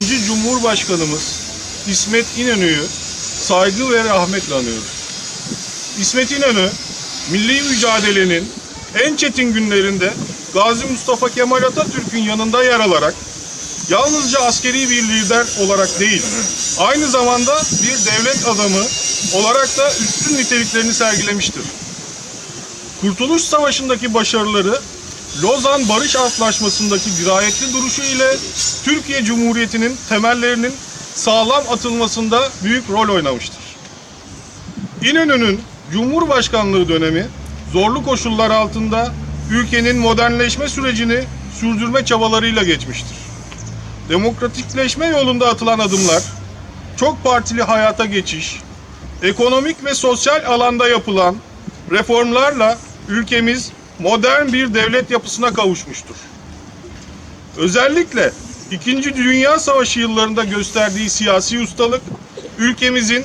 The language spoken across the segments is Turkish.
İkinci Cumhurbaşkanımız İsmet İnönü'yü saygı ve rahmetle anıyoruz. İsmet İnönü, milli mücadelenin en çetin günlerinde Gazi Mustafa Kemal Atatürk'ün yanında yer alarak yalnızca askeri bir lider olarak değil, aynı zamanda bir devlet adamı olarak da üstün niteliklerini sergilemiştir. Kurtuluş Savaşı'ndaki başarıları Lozan Barış Antlaşması'ndaki dirayetli duruşu ile Türkiye Cumhuriyeti'nin temellerinin sağlam atılmasında büyük rol oynamıştır. İnönü'nün Cumhurbaşkanlığı dönemi zorlu koşullar altında ülkenin modernleşme sürecini sürdürme çabalarıyla geçmiştir. Demokratikleşme yolunda atılan adımlar, çok partili hayata geçiş, ekonomik ve sosyal alanda yapılan reformlarla ülkemiz modern bir devlet yapısına kavuşmuştur. Özellikle İkinci Dünya Savaşı yıllarında gösterdiği siyasi ustalık, ülkemizin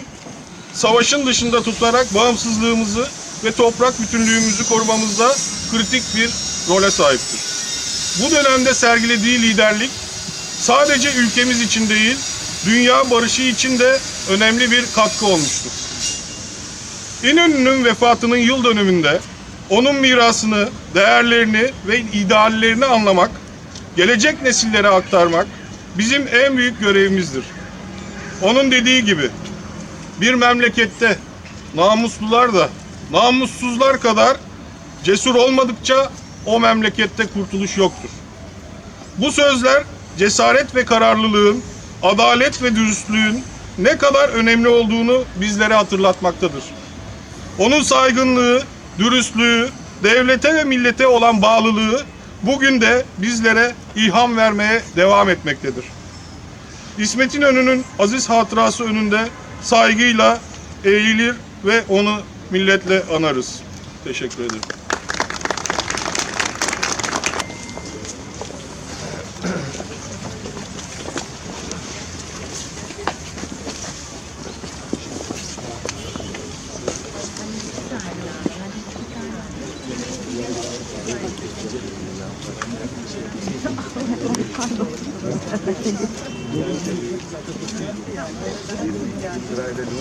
savaşın dışında tutarak bağımsızlığımızı ve toprak bütünlüğümüzü korumamızda kritik bir role sahiptir. Bu dönemde sergilediği liderlik sadece ülkemiz için değil, dünya barışı için de önemli bir katkı olmuştur. İnönü'nün vefatının yıl dönümünde onun mirasını, değerlerini ve ideallerini anlamak, gelecek nesillere aktarmak bizim en büyük görevimizdir. Onun dediği gibi bir memlekette namuslular da namussuzlar kadar cesur olmadıkça o memlekette kurtuluş yoktur. Bu sözler cesaret ve kararlılığın, adalet ve dürüstlüğün ne kadar önemli olduğunu bizlere hatırlatmaktadır. Onun saygınlığı, dürüstlüğü, devlete ve millete olan bağlılığı bugün de bizlere ilham vermeye devam etmektedir. İsmet İnönü'nün aziz hatırası önünde saygıyla eğilir ve onu milletle anarız. Teşekkür ederim. Sırayla ne?